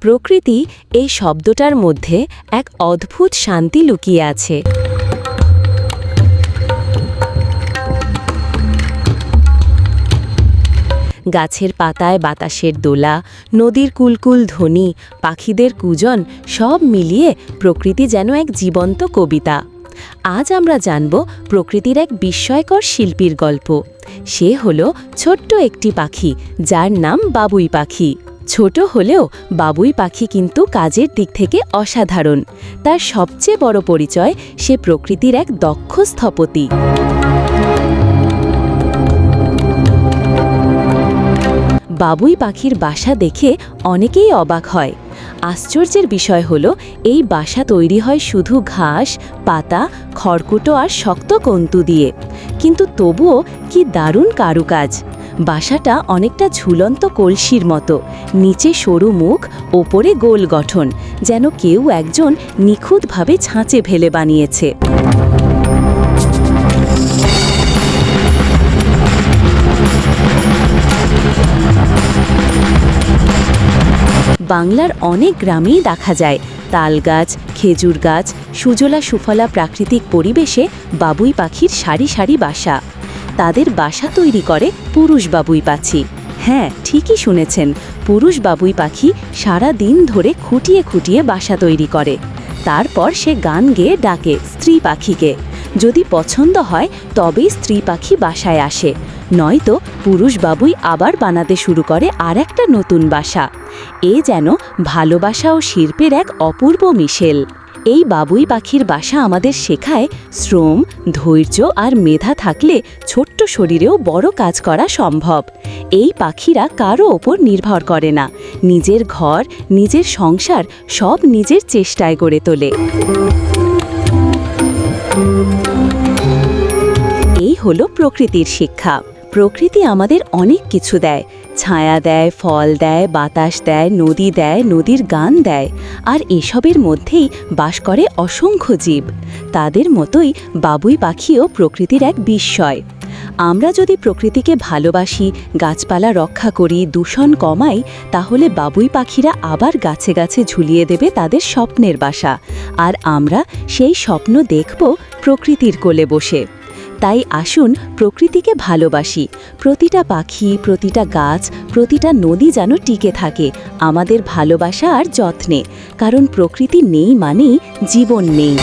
প্রকৃতি এই শব্দটার মধ্যে এক অদ্ভুত শান্তি লুকিয়ে আছে। গাছের পাতায় বাতাসের দোলা, নদীর কুলকুল ধ্বনি, পাখিদের কুজন সব মিলিয়ে প্রকৃতি যেন এক জীবন্ত কবিতা। আজ আমরা জানব প্রকৃতির এক বিস্ময়কর শিল্পীর গল্প। সে হল ছোট্ট একটি পাখি, যার নাম বাবুই পাখি। ছোট হলেও বাবুই পাখি কিন্তু কাজের দিক থেকে অসাধারণ। তার সবচেয়ে বড় পরিচয় সে প্রকৃতির এক দক্ষ স্থপতি। বাবুই পাখির বাসা দেখে অনেকেই অবাক হয়। আশ্চর্যের বিষয় হল, এই বাসা তৈরি হয় শুধু ঘাস, পাতা, খড়কুটো আর শক্ত কন্তু দিয়ে। কিন্তু তবুও কি দারুণ কারুকাজ! বাসাটা অনেকটা ঝুলন্ত কলসির মতো। নিচে সরু মুখ, ওপরে গোল গঠন, যেন কেউ একজন নিখুঁতভাবে ছাঁচে ফেলে বানিয়েছে। বাংলার অনেক গ্রামেই দেখা যায় তাল গাছ খেজুর গাছ, সুজলা সুফলা প্রাকৃতিক পরিবেশে বাবুই পাখির সারি সারি বাসা। তাদের বাসা তৈরি করে পুরুষ বাবুই পাখি। হ্যাঁ ঠিকই শুনেছেন, পুরুষ বাবুই পাখি সারা দিন ধরে খুঁটিয়ে খুঁটিয়ে বাসা তৈরি করে। তারপর সে গান গেয়ে ডাকে স্ত্রী পাখিকে। যদি পছন্দ হয়, তবেই স্ত্রী পাখি বাসায় আসে। নয়তো পুরুষ বাবুই আবার বানাতে শুরু করে আর একটা নতুন বাসা। এ যেন ভালোবাসা ও শিল্পের এক অপূর্ব মিশেল। এই বাবুই পাখির বাসা আমাদের শেখায় শ্রম, ধৈর্য আর মেধা থাকলে ছোট্ট শরীরেও বড় কাজ করা সম্ভব। এই পাখিরা কারও ওপর নির্ভর করে না। নিজের ঘর, নিজের সংসার সব নিজের চেষ্টায় গড়ে তোলে। এই হলো প্রকৃতির শিক্ষা। প্রকৃতি আমাদের অনেক কিছু দেয়। ছায়া দেয়, ফল দেয়, বাতাস দেয়, নদী দেয়, নদীর গান দেয়। আর এসবের মধ্যেই বাস করে অসংখ্য জীব। তাদের মতোই বাবুই পাখিও প্রকৃতির এক বিস্ময়। আমরা যদি প্রকৃতিকে ভালোবাসি, গাছপালা রক্ষা করি, দূষণ কমাই, তাহলে বাবুই পাখিরা আবার গাছে গাছে ঝুলিয়ে দেবে তাদের স্বপ্নের বাসা। আর আমরা সেই স্বপ্ন দেখব প্রকৃতির কোলে বসে। তাই আসুন প্রকৃতিকে ভালোবাসি। প্রতিটা পাখি, প্রতিটা গাছ, প্রতিটা নদী যেন টিকে থাকে। আমাদের ভালোবাসা আর যত্নে। কারণ প্রকৃতি নেই মানেই জীবন নেই।